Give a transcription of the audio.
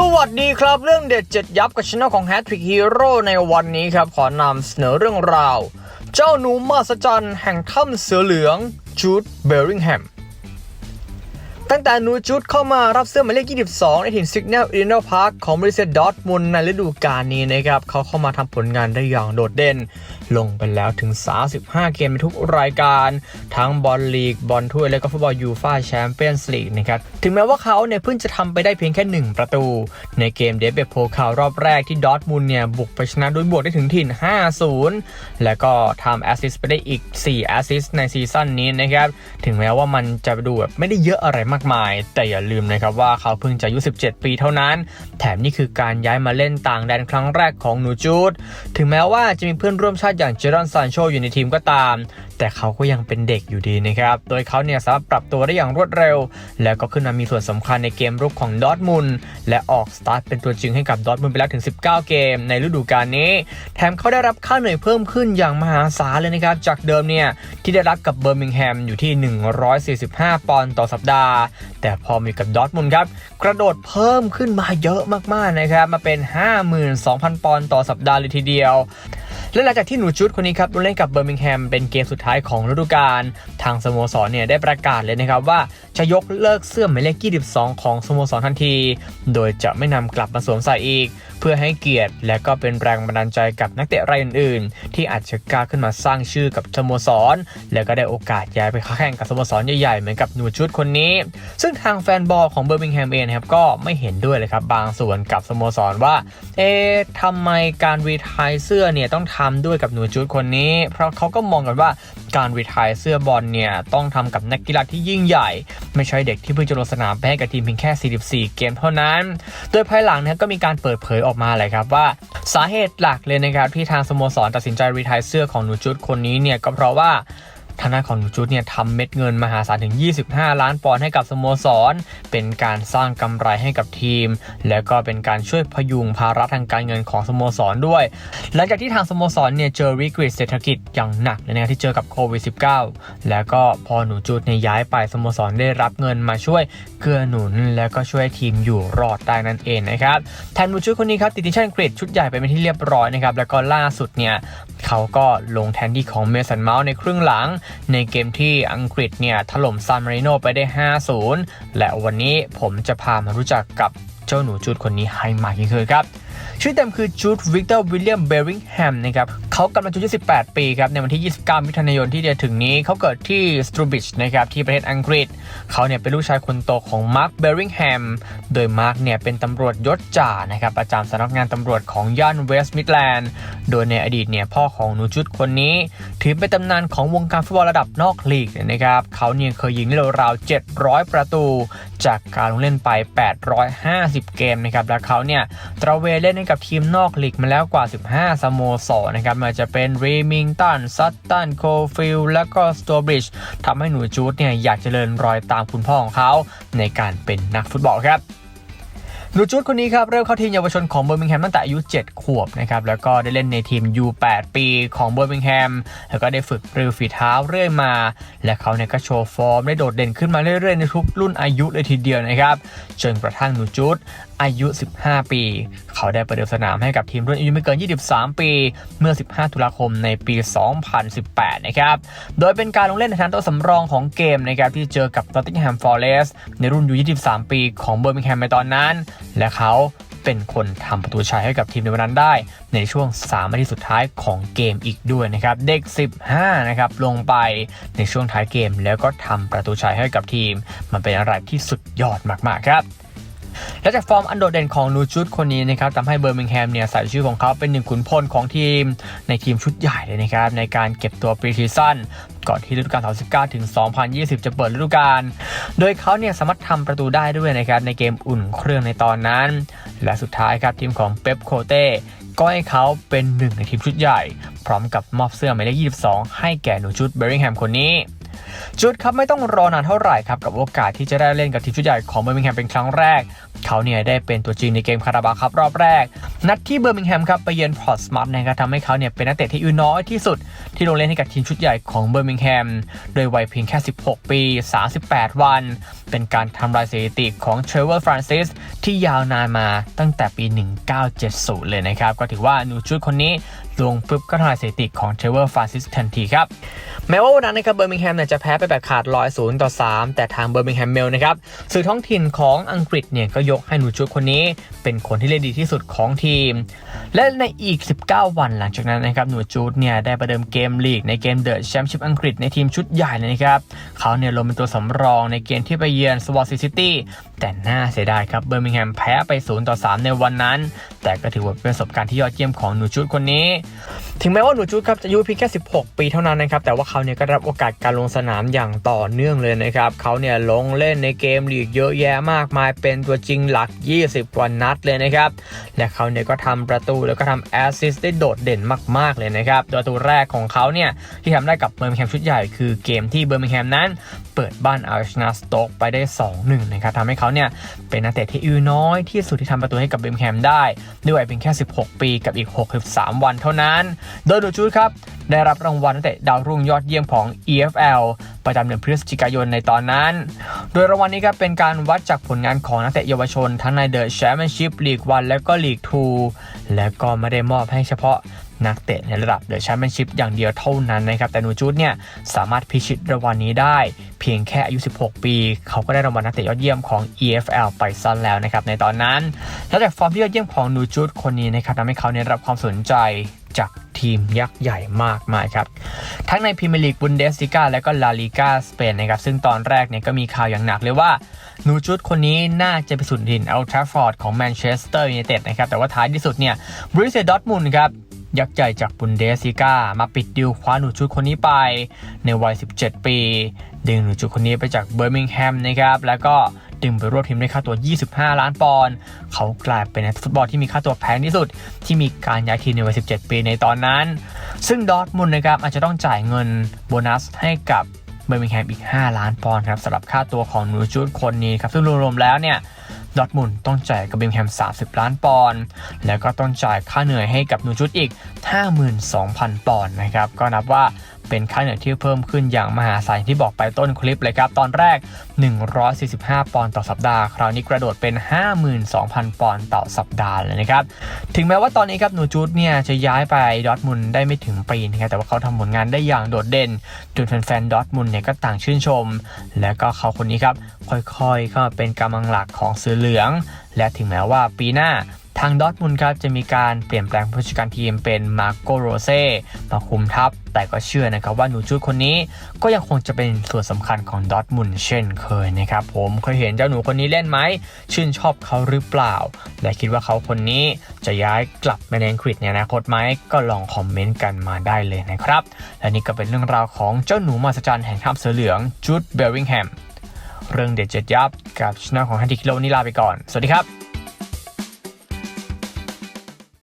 สวัสดีครับเรื่องเด็ดเจ็ดยับกับช anel ของ h a t t r i c k Hero ในวันนี้ครับ ขอนำเสนอเรื่องราว เจ้าหนูมหัศจรรย์แห่งถ้ำเสือเหลืองจูดเบลลิงแฮม ตั้งแต่นูจุดเข้ามารับเสื้อหมายเลข 22 ในถิ่นซิกเนลอินโนพาร์คของบริษัทดอทมุนในฤดูกาลนี้นะครับเขาเข้ามาทำผลงานได้อย่างโดดเด่น ลงไปแล้วถึง 35 เกมในทุกรายการ ทั้งบอลลีก บอลถ้วย และก็ฟุตบอลยูฟาแชมเปี้ยนส์ลีกนะครับ ถึงแม้ว่าเขาเนี่ยเพิ่งจะทำไปได้เพียงแค่ 1 ประตู ในเกมเดฟเบโพคารอบแรกที่ดอทมุนเนี่ยบุกไปชนะด้วยบวกได้ถึงถิ่น 5-0 แล้วก็ทำแอสซิสต์ไปได้อีก 4 แอสซิสต์ในซีซั่นนี้นะครับ ถึงแม้ว่ามันจะดูแบบไม่ได้เยอะอะไรมากมาย แต่อย่าลืมนะครับว่าเขาเพิ่งจะอายุ 17 ปีเท่านั้น แถมนี่คือการย้ายมาเล่นต่างแดนครั้งแรกของหนูจูด ถึงแม้ว่าจะมีเพื่อนร่วมชาติอย่างเจอรอนซานโชอยู่ในทีมก็ตาม แต่เขาก็ยังเป็นเด็กอยู่ดีนะครับ โดยเขาเนี่ยสามารถปรับตัวได้อย่างรวดเร็ว แล้วก็ขึ้นมามีส่วนสำคัญในเกมรุกของดอทมุนและออกสตาร์ทเป็นตัวจริงให้กับดอทมุนไปแล้วถึง 19 เกม ในฤดูกาลนี้ แถมเขาได้รับค่าเหนื่อยเพิ่มขึ้นอย่างมหาศาลเลยนะครับ จากเดิมเนี่ยที่ได้รับกับเบอร์มิงแฮมอยู่ที่ 145 ปอนด์ต่อสัปดาห์แต่พอมีกับดอทมุนครับ กระโดดเพิ่มขึ้นมาเยอะมากๆนะครับ มาเป็น 52,000 ปอนด์ต่อสัปดาห์เลยทีเดียว และหลังจากที่หนูจุดคนนี้ครับลงเล่นกับเบอร์มิงแฮมเป็นเกมสุดท้ายของฤดูกาลทางสโมสรเนี่ยได้ประกาศเลยนะครับว่าจะยกเลิกเสื้อหมายเลข 22 ของสโมสรทันที โดยจะไม่นำกลับมาสวมใส่อีก เพื่อให้เกียรติ และก็เป็นแรงบันดาลใจกับนักเตะรายอื่น ๆ ที่อาจจะกล้าขึ้นมาสร้างชื่อกับสโมสร แล้วก็ได้โอกาสย้ายไปค้าแข่งกับสโมสรใหญ่ๆเหมือนกับหนูชุดคนนี้ ซึ่งทางแฟนบอลของเบอร์มิงแฮมเองครับก็ไม่เห็นด้วยเลยครับบางส่วนกับสโมสรว่าเอ๊ะทำไมการรีไทายเสื้อเนี่ยต้องททำด้วยกับหนูจูดคนนี้ เพราะเขาก็มองกันว่าการรีทายเสื้อบอลเนี่ยต้องทำกับนักกีฬาที่ยิ่งใหญ่ ไม่ใช่เด็กที่เพิ่งจะลงสนามแพ้กับทีมเพียงแค่ 44 เกมเท่านั้น โดยภายหลังเนี่ยก็มีการเปิดเผยออกมาเลยครับว่า สาเหตุหลักเลยนะครับที่ทางสโมสรตัดสินใจรีทายเสื้อของหนูจูดคนนี้เนี่ยก็เพราะว่า ทางด้านของหนูจุดเนี่ยทำเม็ดเงินมหาศาลถึง 25 ล้านปอนด์ให้กับสโมสร เป็นการสร้างกำไรให้กับทีม แล้วก็เป็นการช่วยพยุงภาระทางการเงินของสโมสรด้วย หลังจากที่ทางสโมสรเนี่ยเจอวิกฤตเศรษฐกิจอย่างหนักเลยนะครับที่เจอกับโควิด -19 แล้วก็พอหนูจุดเนี่ยย้ายไปสโมสรได้รับเงินมาช่วยเกื้อหนุน แล้วก็ช่วยทีมอยู่รอดได้นั่นเองนะครับแทนหนูจุดคนนี้ครับติดทีมชาติอังกฤษชุดใหญ่ไปเป็นที่เรียบร้อยนะครับแล้วก็ล่าสุดเนี่ยเขาก็ลงแทนที่ของเมสันเมาส์ในครึ่งหลังในเกมที่อังกฤษเนี่ยถล่มซานมาริโนไปได้ 5-0 และวันนี้ผมจะพามารู้จักกับเจ้าหนูจูดคนนี้ให้มากยิ่งขึ้นครับ ชื่อเต็มคือจูดวิกเตอร์วิลเลียมเบริงแฮมนะครับ เขากำลังอายุ28ปีครับ ในวันที่ 29 มิถุนายนที่จะถึงนี้ เขาเกิดที่สตูบิชนะครับ ที่ประเทศอังกฤษ เขาเนี่ยเป็นลูกชายคนโตของมาร์คเบริงแฮม โดยมาร์คเนี่ยเป็นตำรวจยศจ่านะครับ ประจำสำนักงานตำรวจของย่านเวสต์มิดแลนด์ โดยในอดีตเนี่ยพ่อของหนูจุดคนนี้ ถือเป็นตำนานของวงการฟุตบอลระดับนอกลีกนะครับ เขาเนี่ยเคยยิงได้ราวๆ700 ประตู จากการลงเล่นไป 850 เกมนะครับ และเขาเนี่ยตระเวนเล่นให้กับทีมนอกลีกมาแล้วกว่า 15 สโมสรนะครับาจะเป็นรีมิงตันซัตตันโคฟิลและก็สโตบริดจ์ทำให้หนูจูดเนี่ยอยากจะเดินรอยตามคุณพ่อของเขาในการเป็นนักฟุตบอลครับหนูจูดคนนี้ครับ เริ่มเข้าทีมเยาวชนของเบอร์มิงแฮมตั้งแต่อายุ 7 ขวบนะครับ แล้วก็ได้เล่นในทีม U8 ปีของเบอร์มิงแฮม แล้วก็ได้ฝึกปรือฝีเท้าเรื่อยมา และเขาเนี่ยก็โชว์ฟอร์ม ได้โดดเด่นขึ้นมาเรื่อยๆ ในทุกรุ่นอายุเลยทีเดียวนะครับ จนกระทั่งหนูจูด อายุ 15 ปี เขาได้ประเดิมสนามให้กับทีมรุ่นอายุไม่เกิน 23 ปี เมื่อ 15 ตุลาคมในปี 2018 นะครับ โดยเป็นการลงเล่นในฐานะตัวสำรองของเกมนะครับที่เจอกับ Nottingham Forest ในรุ่นอายุ 23 ปีของเบอร์มิงแฮมในตอนนั้น และเขาเป็นคนทำประตูชัยให้กับทีมในวันนั้นได้ ในช่วง3นาทีสุดท้ายของเกมอีกด้วยนะครับ เด็ก 15 นะครับ ลงไปในช่วงท้ายเกมแล้วก็ทำประตูชัยให้กับทีม มันเป็นอะไรที่สุดยอดมากๆครับ และจากฟอร์มอันโดดเด่นของนูชุดคนนี้นะครับทำให้เบอร์มิงแฮมเนี่ยใส่ชื่อของเขาเป็นหนึ่งขุนพลของทีมในทีมชุดใหญ่เลยนะครับในการเก็บตัวปรีซีซั่นก่อนที่ฤดูกาล2019ถึง 2020 จะเปิดฤดูกาล โดยเขาเนี่ยสามารถทำประตูได้ด้วยนะครับในเกมอุ่นเครื่องในตอนนั้น และสุดท้ายครับทีมของเป๊ปโคเต้ก็ให้เขาเป็นหนึ่งในทีมชุดใหญ่ พร้อมกับมอบเสื้อหมายเลข 22 ให้แก่หนูชุดเบอร์มิงแฮมคนนี้ จุดครับไม่ต้องรอนานเท่าไหร่ครับกับโอกาสที่จะได้เล่นกับทีมชุดใหญ่ของเบอร์มิงแฮมเป็นครั้งแรก เขาเนี่ยได้เป็นตัวจริงในเกมคาราบาครับรอบแรก นัดที่เบอร์มิงแฮมครับไปเยือนพอร์ตสมาร์ทนะครับทำให้เขาเนี่ยเป็นนักเตะที่อายุน้อยที่สุด ที่ลงเล่นให้กับทีมชุดใหญ่ของเบอร์มิงแฮมโดยวัยเพียงแค่ 16 ปี 38 วัน เป็นการทำลายสถิติของเทรเวอร์ฟรานซิสที่ยาวนานมาตั้งแต่ปี 1970 เลยนะครับก็ถือว่าหนูชุดคนนี้ ลงปุ๊บก็ทำลายสถิติของเทรเวอร์ฟานซิสทันทีครับ แม้ว่าวันนั้นนะครับเบอร์มิงแฮมเนี่ยจะแพ้ไปแบบขาดลอยศูนย์ต่อ3แต่ทางเบอร์มิงแฮมเมลนะครับสื่อท้องถิ่นของอังกฤษเนี่ยก็ยกให้หนูชุดคนนี้ เป็นคนที่เล่นดีที่สุดของทีม และในอีก 19 วันหลังจากนั้นนะครับหนูจูดเนี่ยได้ประเดิมเกมลีกในเกมเดอะแชมเปี้ยนชิพอังกฤษในทีมชุดใหญ่เลยนะครับเขาเนี่ยลงเป็นตัวสำรองในเกมที่ไปเยือนสวอตซิตี้แต่น่าเสียดายครับเบอร์มิงแฮมแพ้ไป0ต่อ3ในวันนั้น แต่ก็ถือว่าเป็นประสบการณ์ที่ยอดเยี่ยมของหนูจูดคนนี้ถึงแม้ว่าหนูจูดครับจะอายุเพียงแค่ 16 ปีเท่านั้นนะครับ แต่ว่าเขาเนี่ยก็รับโอกาสการลงสนามอย่างต่อเนื่องเลยนะครับเขาเนี่ยลงเล่นในเกมลีกเยอะแยะมากมาย เป็นตัวจริงหลัก 20 กว่านัดเลยนะครับ และเขาเนี่ยก็ทำประตูแล้วก็ทำแอสซิสต์ได้โดดเด่นมาก ๆ เลยนะครับประตูแรกของเขาเนี่ยที่ทำได้กับเบอร์มิงแฮมชุดใหญ่คือเกมที่เบอร์มิงแฮมนั้น เปิดบ้านเอาชนะสโต๊กไปได้ 2-1 นะครับทำให้เขาเนี่ยเป็นนักเตะที่อายุน้อยที่สุดที่ทำประตูให้กับเบอร์มิงแฮมได้ด้วยวัยเพียงแค่ 16 ปีกับอีก 63 วันเท่านั้นโดยดูชูดครับ ได้รับรางวัลนักเตะดาวรุ่งยอดเยี่ยมของ EFL ประจำเดือนพฤศจิกายนในตอนนั้น โดยรางวัลนี้ครับเป็นการวัดจากผลงานของนักเตะเยาวชน ทั้งในเดอะแชมเปี้ยนชิพลีกวันและก็ลีกทูและก็ไม่ได้มอบให้เฉพาะ นักเตะในระดับเดอะแชมเปี้ยนชิพอย่างเดียวเท่านั้นนะครับแต่หนูจูดเนี่ยสามารถพิชิตรางวัลนี้ได้ เพียงแค่อายุ 16 ปี เขาก็ได้รางวัลนักเตะยอดเยี่ยมของ EFL ไปซะแล้วนะครับในตอนนั้น และจากฟอร์มที่ยอดเยี่ยมของหนูจูดคนนี้นะครับทำให้เขาเนี่ยได้รับความสนใจจากทีมยักษ์ใหญ่มากมายครับ ทั้งในพรีเมียร์ลีกบุนเดสลิก้าและก็ลาลิกาสเปนนะครับ ซึ่งตอนแรกเนี่ยก็มีข่าวอย่างหนักเลยว่าหนูจุดคนนี้น่าจะไปสุดดินอัลทราฟอร์ดของแมนเชสเตอร์ยูไนเต็ดนะครับ แต่ว่าท้ายที่สุดเนี่ยบริเซดอร์ทมุนครับ ยักษ์ใหญ่จากบุนเดสลิกามาปิดดิวคว้าหนูชุดคนนี้ไป ในวัย 17 ปี ดึงหนูชุดคนนี้ไปจากเบอร์มิงแฮมนะครับ แล้วก็ดึงไปร่วมทีมด้ค่าตัว 25 ล้านปอนด์เขากลายเป็นนักฟุตบอลที่มีค่าตัวแพงที่สุด ที่มีการย้ายทีมในวัย 17 ปีในตอนนั้น ซึ่งดอทมุนนะครับอาจจะต้องจ่ายเงินโบนัสให้กับเบอร์มิงแฮมอีก 5 ล้านปอนด์ครับสำหรับค่าตัวของหนูชุดคนนี้ครับซึ่งรวมๆแล้วเนี่ย ดอทมุนต้องจ่ายกับเบอร์มิงแฮม 30 ล้านปอนด์แล้วก็ต้องจ่ายค่าเหนื่อยให้กับนูชุดอีก 52,000 ปอนด์นะครับ ก็นับว่าเป็นค่าเหนื่อยที่เพิ่มขึ้นอย่างมหาศาลที่บอกไปต้นคลิปเลยครับ ตอนแรก 145 ปอนด์ต่อสัปดาห์ คราวนี้กระโดดเป็น 52,000 ปอนด์ต่อสัปดาห์เลยนะครับ ถึงแม้ว่าตอนนี้ครับหนูจูดเนี่ยจะย้ายไปดอทมุนได้ไม่ถึงปีนะครับแต่ว่าเขาทำผลงานได้อย่างโดดเด่นจนแฟนๆดอทมุนเนี่ยก็ต่างชื่นชม และก็เขาคนนี้ครับค่อยๆเข้ามาเป็นกำลังหลักของเสือเหลือง และถึงแม้ว่าปีหน้า ทางดอทมุนครับจะมีการเปลี่ยนแปลงผู้จัดการทีมเป็นมาโกโรเซ่มาคุมทัพ แต่ก็เชื่อนะครับว่าหนูจูดคนนี้ก็ยังคงจะเป็นส่วนสำคัญของดอทมุนเช่นเคยนะครับผมเคยเห็นเจ้าหนูคนนี้เล่นไหม ชื่นชอบเขาหรือเปล่า และคิดว่าเขาคนนี้จะย้ายกลับมาในอังกฤษในอนาคตไหมก็ลองคอมเมนต์กันมาได้เลยนะครับ และนี่ก็เป็นเรื่องราวของเจ้าหนูมหัศจรรย์แห่งทัพเสือเหลืองจูดเบลวิงแฮมเรื่องเด็ดเจ็ดยับกับช่องของฮันติคิโลนี่ลาไปก่อน สวัสดีครับ